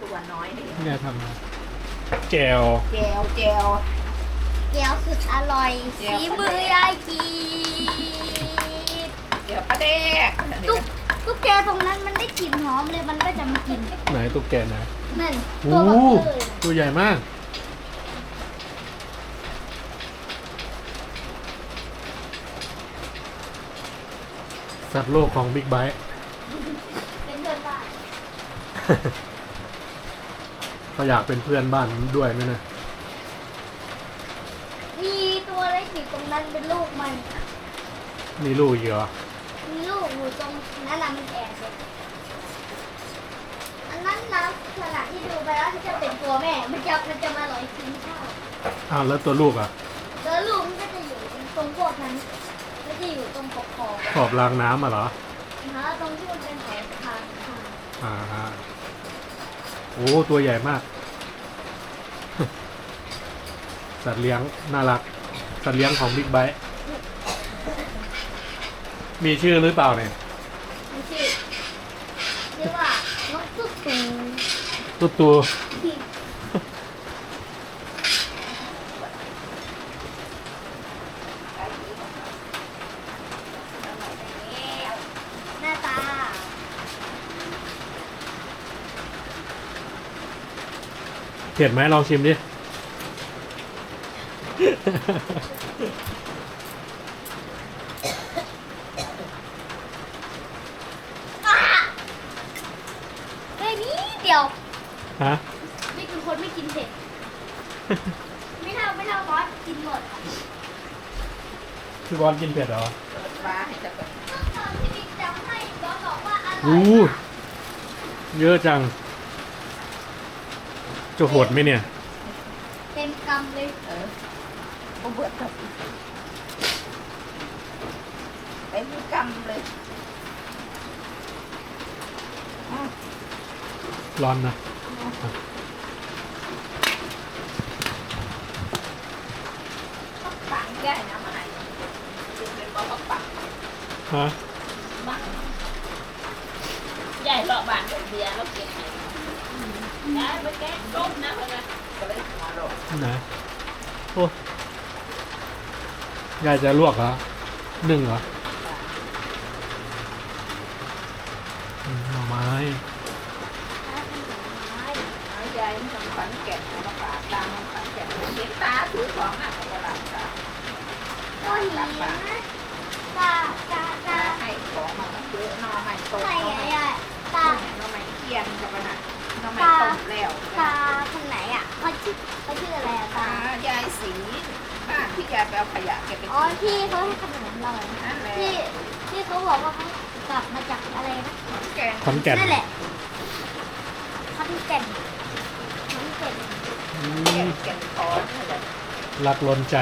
ตัวน้อยนี่เนี่ยทำมาแจวแจวแจวแก้วสุดอร่อยแก้วสีมือยายกีแจวปลาแดกตุ๊กตุ๊กแกตรงนั้นมันได้กลิ่นหอมเลยมันก็จะมากินไหนตุ๊กแกนะนั่นโอ้ตัวบักเกอร์ตัวใหญ่มากสัตว์โลกของบิ๊กไบค์เป็นเพื่อนบ้าน เขาอยากเป็นเพื่อนบ้านด้วยไหมนะมีตัวเล็กอยู่ตรงนั้นเป็นลูกมัน มีลูกอีกเหรอมีลูกอยู่ตรงนั้นน่ะมันแอบเลยอันนั้นนะขณะที่ดูไปแล้วที่จะเป็นตัวแม่ มันจะมันจะมาลอยกินข้าวอ้าวแล้วตัวลูกอะแล้วลูกมันก็จะอยู่ตรงพวกนั้นมันจะอยู่ตรงขอบขอบขอบรางน้ำอะเหรอนะตรงที่มันเป็นแผลทางทางอ่าฮะ โอ้ตัวใหญ่มาก สัตว์เลี้ยง น่ารัก สัตว์เลี้ยงของบิ๊กไบค์มีชื่อหรือเปล่าเนี่ยมันชื่อเรียกว่าน้องตุ๊กตูตุ๊ตัว หน้าตา เผ็ดไหมลองชิมดิอะเฮ้ยนี่เดียว ฮะ นี่คือคนไม่กินเผ็ด ไม่เท่าไม่เท่าบอสกินหมดอะพี่บอลกินเผ็ดเหรอเปิดฟ้าให้จะเปิดเมื่อตอนที่บิ๊กจำให้บอสบอกว่าอร่อยอู้เยอะจัง จะโหดไหมเนี่ยเต็มกำเลยเออก็เบิดกับเป็นกำเลยอ้าวร้อนนะปังแก่นะมาให้กินเป็นปลาปังฮะบ้างใหญ่รอบบานเบียร์แล้วเก็บให้ยาย ไหนโอ้ยายจะลวกเหรอหนึ่งเหรออืมหน่อไม้เอายายมันทำฝันแก่เอามาฝากตามมันฝันแก่เห็นตาถือของอะก็รับตาก็หิวนะตาตาตาให้ของมาเยอะนอใหม่ต้มอะไรนอใหม่ยายตนอใหม่เคียนกับมันอะ นอใหม่ต้มแล้วตาคนไหนอะเขาชื่อเขาชื่ออะไรอะตา ตายายสีบ้านที่ยายไปเอาขยะแกไปอ๋อทิ้งที่เขาให้ขนมเราอะนั่นแหละที่ที่เขาบอกว่าเขากลับมาจากอะไรนะ แกงขอนแก่นนั่นแหละขอนแก่นขอนแก่นอืแกมงแกงคอนนั่นแหละรักล้นใจ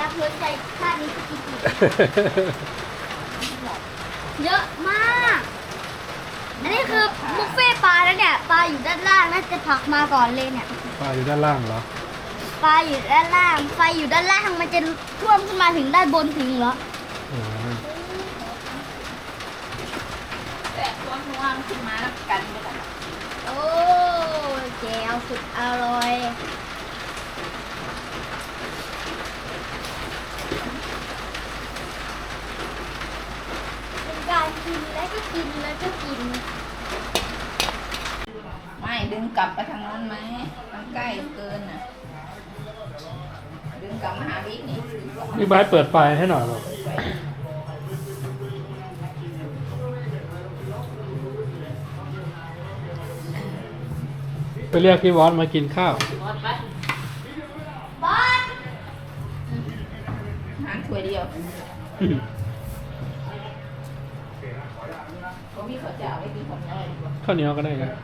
รักล้นใจชาตินี้กินอีกเยอะมาก อันนี้คือบุฟเฟ่ต์ปลา แล้วเนี่ยปลาอยู่ด้านล่างน่าจะผักมาก่อนเลยเนี่ยปลาอยู่ด้านล่างเหรอปลาอยู่ด้านล่างไฟอยู่ด้านล่างมันจะท่วมขึ้นมาถึงด้านบนถึงเหรออ่าแต่ตัวนัวมันขึ้นมาแล้วกันไม่ได้โอ้แจวสุดอร่อยเป็นการกินแล้วก็กินแล้วก็กินไม่ ดึงกลับไปทางนั้นไหมมันใกล้เกินน่ะ ดึงกลับมาหาบิ๊กนี่บิ๊กไบค์เปิดไฟให้หน่อยหรอไปเรียกพี่วอสมากินข้าว บอสหารถ้วยเดียวก็มีข้าวเจ้าไม่กินข้าวเหนียวดีกว่าข้าวเหนียวก็ได้ครับอย่าเพิ่งกิน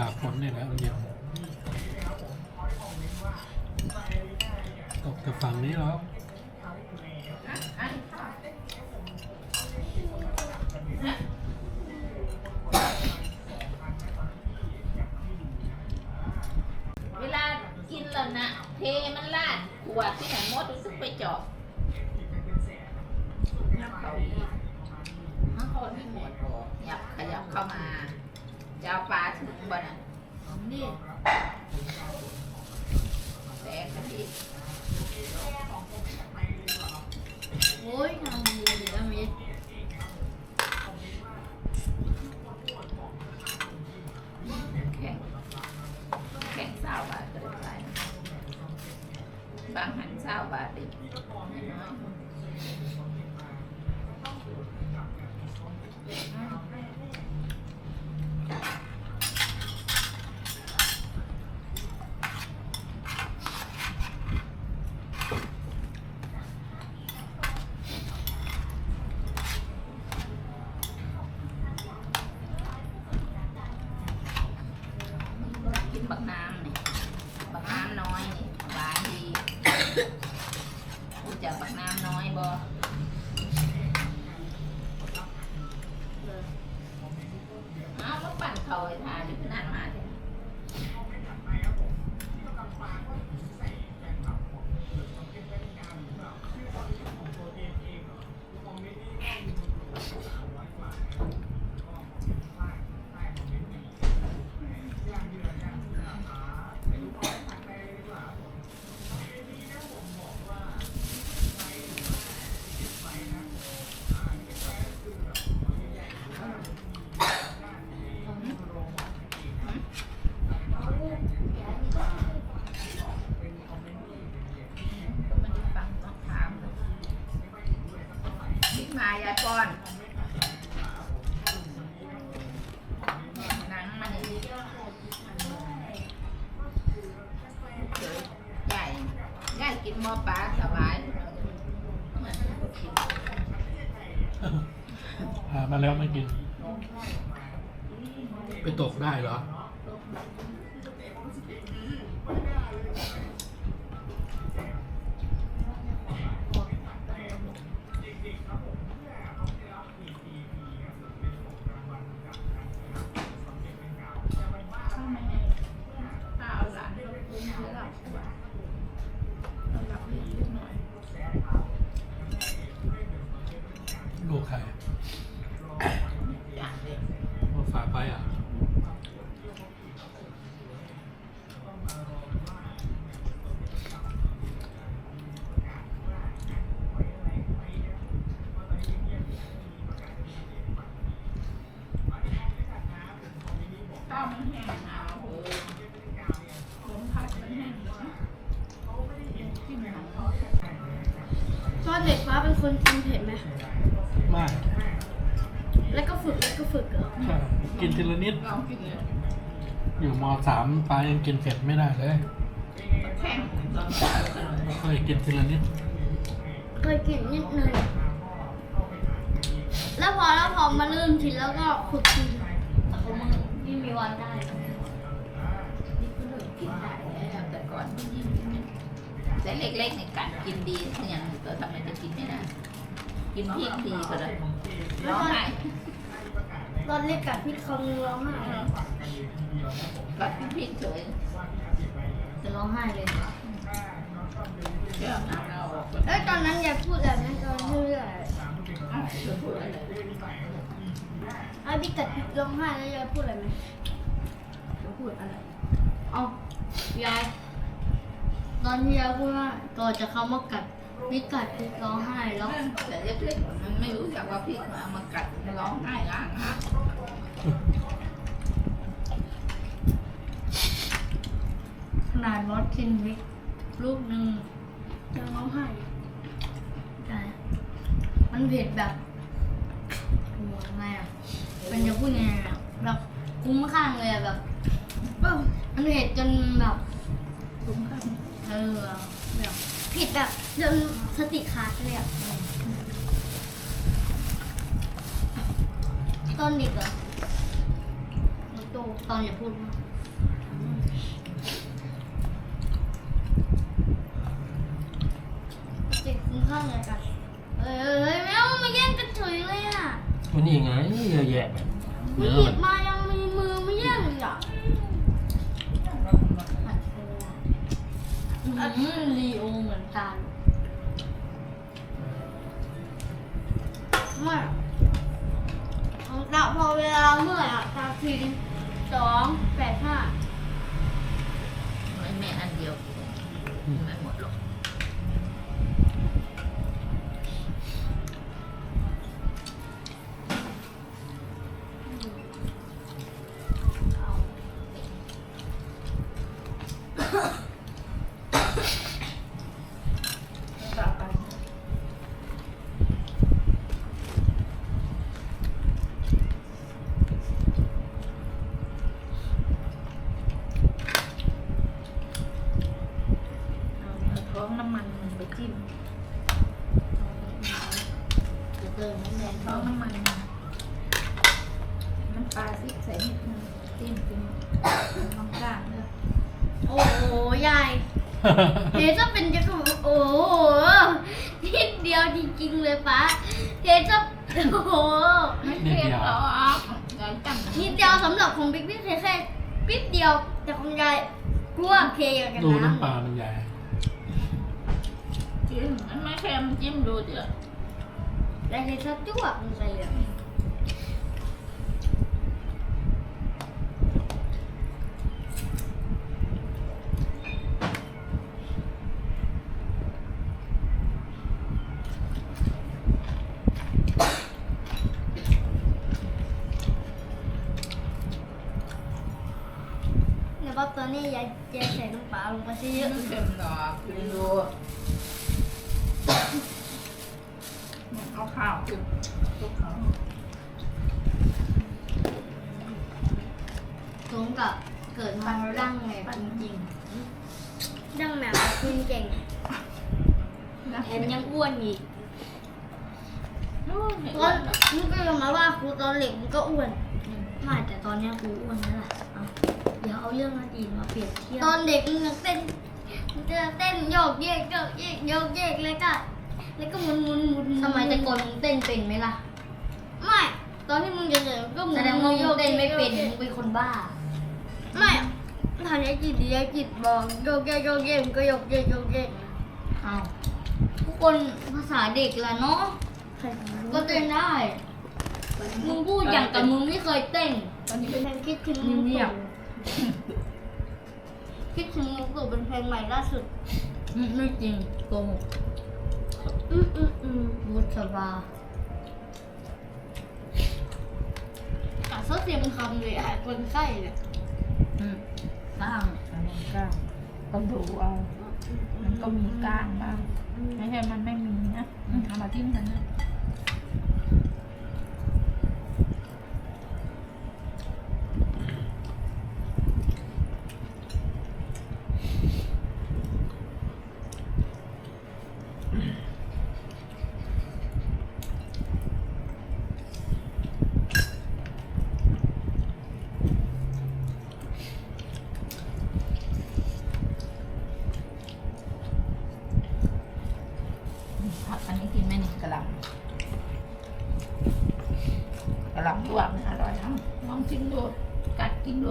ตากฝนนี่แหละอันเดียว มอปลาสบายมาแล้วไม่กิน ไปตกได้เหรอ ฝึกแล้วก็ฝึกเหรอใช่กินทีละนิดลองกินเลยอยู่มสามปลายังกินเผ็ดไม่ได้เลยแข็งเคยกินทีละนิดเคยกินนิดหนึงแล้วพอแล้วพอมาเริ่มกินแล้วก็ฝึกกินแต่ของมึงไม่มีวันได้นี่ก็เริ่มกินได้แล้วแต่ก่อนแต่เล็กๆในการกินดีอย่างตัวทำไมจะกินไม่ได้ กินพริกดีก็เลยร้องไห้ ตอนเล็กกับพี่เขาร้องไห้กัดพริกเฉยจะร้องไห้เลยเรื่องเอาเราออกไปเอ้ยตอนนั้นอย่าพูดแบบนั้นตอนที่เรื่อยอ้าวจะพูดอะไรไอ้พี่กัดพี่ร้องไห้แล้วยายพูดอะไรไหมจะพูดอะไรเอายายตอนที่ยายพูดว่าก่อนจะเข้ามากัด พี่กัดพี่ร้องไห้แล้วแต่เล็กๆมันไม่รู้จักว่าพริกมามากัดร้องไห้ล้างฮะขนาดมดกินวิกลูกหนึ่งยังร้องไห้ใช่มันเผ็ดแบบยังไงอะมันจะพูดยังไงอะแบบคุ้มข้างเลยอะแบบเออมันเผ็ดจนแบบคุ้มค่าเออแบบ ผิดแบบจนสติขาดเลยอะตอนเด็กเหรอหนูโตตอนอย่าพูดมากติดคุ้มข้างเลยกันเอ้ยเอ้ยไม่เอามาแย่งกันเฉยเลยอะมันนี่ไงเยอะแยะมีหยิบมายังมีมือไม่แย่งเลยอะ อืมลีโอเหมือนกันไม่อะแต่พอเวลาเมื่อยอะตาทีสองแปดห้า ไม่แม่อันเดียวไม่หมดหรอกายเทจะเป็นจะโอ้โหนิดเดียวจริงๆเลยป้าเทจะโอ้โหไม่เค็มหรอกยายจำนิดเดียวสำหรับของบิ๊กบิ๊กเทแค่ปิดเดียวแต่ของยายกลัวเทอย่างกันดูน้น้ำปลามันใหญ่จิ้มมันไม่เค็มจิ้มดูเถอะำยายเทจะจ้วกลงไปเลย แล้วก็ตอนนี้ยายยายใส่น้ำปลาลงไปซะเยอะ ไม่เค็มหรอกกินดูเอา ข้าวขึ้นทุกเขาสมกับเกิดมาร่างแบบจริงๆร่างแบบคุณเก่งแถมยังอ้วนอีกตอนมึงก็ยังมาว่าครูตอนเด็กมึงก็อ้วนไม่แต่ตอนเนี้ยครูอ้วนแล้วล่ะเดี๋ยวเอาเรื่องอดีตมาเปรียบเทียบตอนเด็กมึงยังเต้นมึงจะเต้นโยกเยกโยกเยกโยกเยกแล้วก็ แล้วก็หมุนหมุนหมุนสมัยแต่ก่อนมึงเต้นเป็นไหมล่ะ ไม่ ตอนที่มึงเด็กๆก็หมุนแสดงว่ามึโยงกเต้นไม่เป็นโยกมึงเป็นคนบ้า ไม่ทำยายจิตดียายจิตบอกโยกเยกโยกเยกมึงก็โยกเยกโยกเยกเอาทุกคนภาษาเด็กละเนาะใครจะรู้ก็เต้นได้ มึงพูดอย่างกับมึงไม่เคยเต้น ตอนนี้เป็เป็นนเพลงคิดถึงเงียบ คิดถึงลุงตู่เป็นเพลงใหม่ล่าสุดอืมไม่จริงโกหก อืมอืมอืมบุษบาอะเสียเสียงคำเลยอะคนไข้เนี่ยอืมบ้างอันนี้กล้างก็ดูเอา มันก็มีก้างบ้าง อืไม่ใช่มันไม่มีนะอืมเอามาทิ้งกันนะ ผักอันนี้กินไหมนี่กระหล่ำกระ หล่ำลวกนี่อร่อยนะลองชิมดูกัดกินดู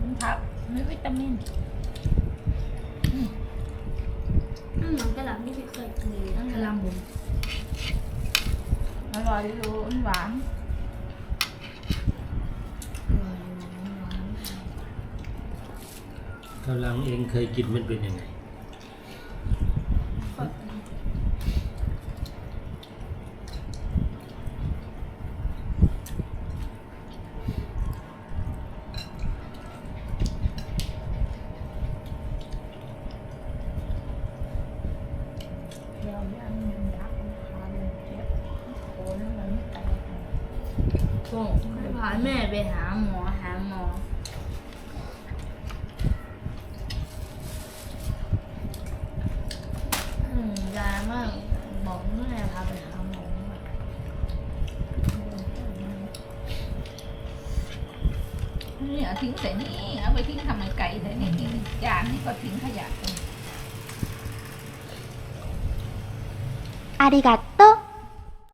มันผักมีวิตามินอืมเหมือนกระหล่ำที่พี่เคยกินนั่นกระหล่ำบุ๋มอร่อยดูหวานอร่อยอยู่หวานกำลังเองเคยกินมันเป็นยังไง ส่งมันดักทายแตกโอ้พาแม่ไปหาหมอหาหมอ ありがとう。